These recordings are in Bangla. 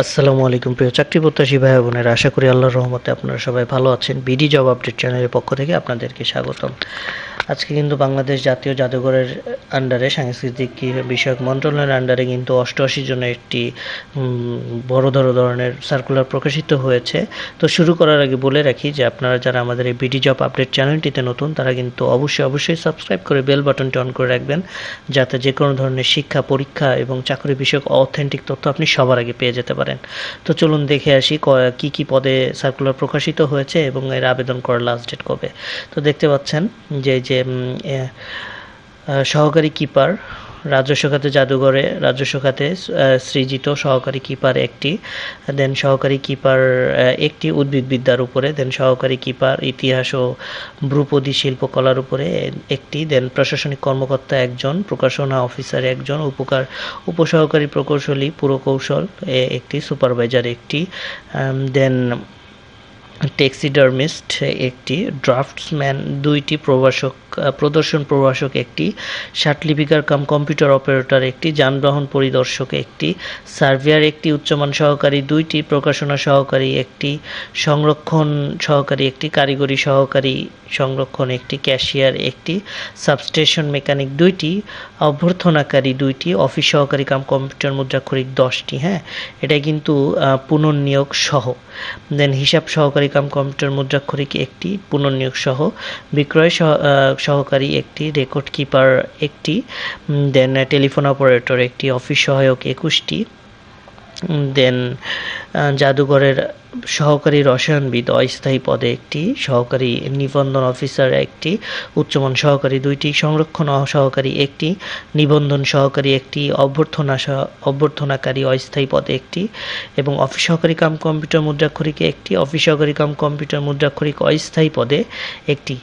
আসসালামু আলাইকুম প্রিয় চাকরি প্রত্যাশী ভাই বোনেরা, আশা করি আল্লাহর রহমতে আপনারা সবাই ভালো আছেন। বিডি জব আপডেট চ্যানেলের পক্ষ থেকে আপনাদেরকে স্বাগতম। আজকে কিন্তু বাংলাদেশ জাতীয় জাদুঘরের আন্ডারে সাংস্কৃতিক বিষয়ক মন্ত্রণালয়ের আন্ডারে কিন্তু অষ্টআশি জনের একটি বড় ধরো ধরনের সার্কুলার প্রকাশিত হয়েছে। তো শুরু করার আগে বলে রাখি যে আপনারা যারা আমাদের এই বিডি জব আপডেট চ্যানেলটিতে নতুন, তারা কিন্তু অবশ্যই অবশ্যই সাবস্ক্রাইব করে বেল বাটনটি অন করে রাখবেন, যাতে যে কোনো ধরনের শিক্ষা, পরীক্ষা এবং চাকরি বিষয়ক অথেন্টিক তথ্য আপনি সবার আগে পেয়ে যেতে পারেন। তো চলুন দেখে আসি কি কি পদে সার্কুলার প্রকাশিত হয়েছে এবং এর আবেদন করার লাস্ট ডেট কবে। তো দেখতে পাচ্ছেন যে যে সহকারী কিপার রাজস্ব খাতে জাদুঘরে রাজস্ব খাতে সৃজিত সহকারী কিপার একটি দেন সহকারী কিপার একটি উদ্ভিদবিদ্যার উপরে দেন সহকারী কিপার ইতিহাস ও ভ্রুপদী শিল্পকলার উপরে একটি দেন প্রশাসনিক কর্মকর্তা একজন, প্রকাশনা অফিসার একজন, উপকার, উপসহকারী প্রকৌশলী, পুরকৌশল একটি সুপারভাইজার একটি দেন টেক্সিডার্মিস্ট একটি ড্রাফটসম্যান দুইটি প্রভাষক প্রদর্শন প্রভাষক একটি লিপিকার কাম কম্পিউটার অপারেটর একটি, যানবাহন পরিদর্শক একটি, সার্ভেয়ার একটি, উচ্চমান সহকারী দুইটি, প্রকাশনা সহকারী একটি, সংরক্ষণ সহকারী একটি, কারিগরি সহকারী সংরক্ষণ একটি, ক্যাশিয়ার একটি, সাবস্টেশন মেকানিক দুইটি, অভ্যর্থনাকারী দুইটি, অফিস সহকারী কাম কম্পিউটার মুদ্রাক্ষরিক দশটি হ্যাঁ? এটা কিন্তু পুনর্নিয়োগ সহ। দেন হিসাব সহকারী কাম কম্পিউটার মুদ্রাক্ষরিক একটি পুনর্নিয়োগ সহ বিক্রয় সহকারী একটি, রেকর্ড কিপার একটি দেন টেলিফোন অপারেটর একটি, অফিস সহায়ক একুশটি দেন জাদুঘরের সহকারী রসায়নবিদ অস্থায়ী পদে একটি, সহকারী নিবন্ধন অফিসার একটি, উচ্চমান সহকারী দুইটি, সংরক্ষণ সহকারী একটি, নিবন্ধন সহকারী একটি, অভ্যর্থনা অভ্যর্থনাকারী অস্থায়ী পদে একটি এবং অফিস সহকারী কাম কম্পিউটার মুদ্রাক্ষরিকে একটি অফিস সহকারী কাম কম্পিউটার মুদ্রাক্ষরিক অস্থায়ী পদে একটি।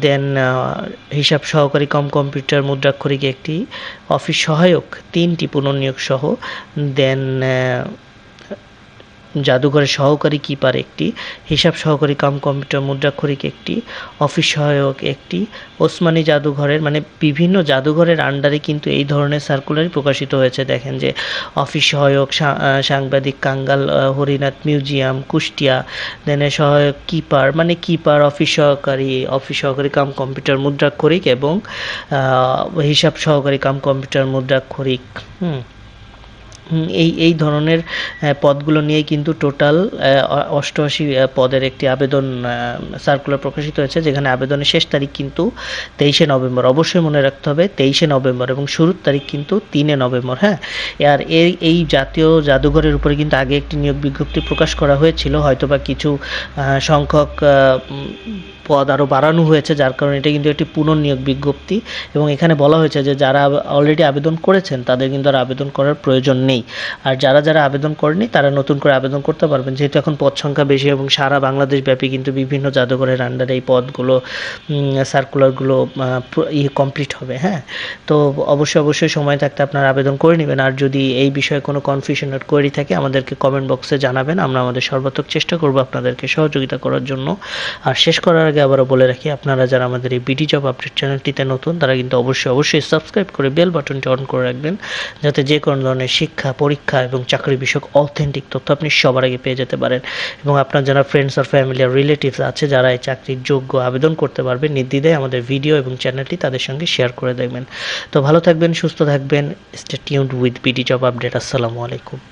দেন হিসাব সহকারী কম কম্পিউটার মুদ্রাক্ষরিক একটি অফিস সহায়ক তিনটি পুনর্নিয়োগ সহ দেন জাদুঘরের সহকারী কিপার একটি হিসাব সহকারী কাম কম্পিউটার মুদ্রাক্ষরিক একটি অফিস সহায়ক একটি ওসমানী জাদুঘরের মানে বিভিন্ন জাদুঘরের আন্ডারে কিন্তু এই ধরনের সার্কুলারই প্রকাশিত হয়েছে। দেখেন যে অফিস সহায়ক সাংবাদিক কাঙ্গাল হরিনাথ মিউজিয়াম কুষ্টিয়া দেন সহায়ক কিপার মানে কিপার অফিস সহকারী অফিস সহকারী কাম কম্পিউটার মুদ্রাক্ষরিক এবং হিসাব সহকারী কাম কম্পিউটার মুদ্রাক্ষরিক হুম, এই এই ধরনের পদগুলো নিয়ে কিন্তু টোটাল অষ্টআশি পদের একটি আবেদন সার্কুলার প্রকাশিত হয়েছে, যেখানে আবেদনের শেষ তারিখ কিন্তু তেইশে নভেম্বর। অবশ্যই মনে রাখতে হবে, তেইশে নভেম্বর এবং শুরুর তারিখ কিন্তু তিনে নভেম্বর হ্যাঁ? আর এই এই জাতীয় জাদুঘরের উপরে কিন্তু আগে একটি নিয়োগ বিজ্ঞপ্তি প্রকাশ করা হয়েছিল, হয়তোবা কিছু সংখ্যক পদ আরও বাড়ানো হয়েছে, যার কারণে এটা কিন্তু একটি পুনর্নিয়োগ বিজ্ঞপ্তি। এবং এখানে বলা হয়েছে যে যারা অলরেডি আবেদন করেছেন, তাদের কিন্তু আর আবেদন করার প্রয়োজন নেই। আর যারা যারা আবেদন করেনি তারা নতুন করে আবেদন করতে পারবেন। যেহেতু এখন পদ সংখ্যা বেশি এবং সারা বাংলাদেশ ব্যাপী কিন্তু বিভিন্ন জাদুঘরের আন্ডারে এই পদগুলো সার্কুলারগুলো ইয়ে কমপ্লিট হবে হ্যাঁ? তো অবশ্যই অবশ্যই সময় থাকতে আপনারা আবেদন করে নেবেন। আর যদি এই বিষয়ে কোনো কনফিউশন আর কোয়েরি থাকে, আমাদেরকে কমেন্ট বক্সে জানাবেন। আমরা আমাদের সর্বাত্মক চেষ্টা করব আপনাদেরকে সহযোগিতা করার জন্য। আর শেষ করার আগে আবারও বলে রাখি, আপনারা যারা আমাদের এই বিডি জব আপডেট চ্যানেলটিতে নতুন, তারা কিন্তু অবশ্যই অবশ্যই সাবস্ক্রাইব করে বেল বাটনটি অন করে রাখবেন, যাতে যে কোনো ধরনের শিক্ষা, পরীক্ষা এবং চাকরি বিষয়ক অথেন্টিক তথ্য আপনি সবার আগে পেয়ে যেতে পারেন। এবং আপনার যারা ফ্রেন্ডস আর ফ্যামিলি আর রিলেটিভস আছে, যারা এই চাকরির যোগ্য আবেদন করতে পারবে, নির্দ্বিধায় আমাদের ভিডিও এবং চ্যানেলটি তাদের সঙ্গে শেয়ার করে দেখবেন। তো ভালো থাকবেন, সুস্থ থাকবেন stay tuned with BD job update আসসালামু আলাইকুম।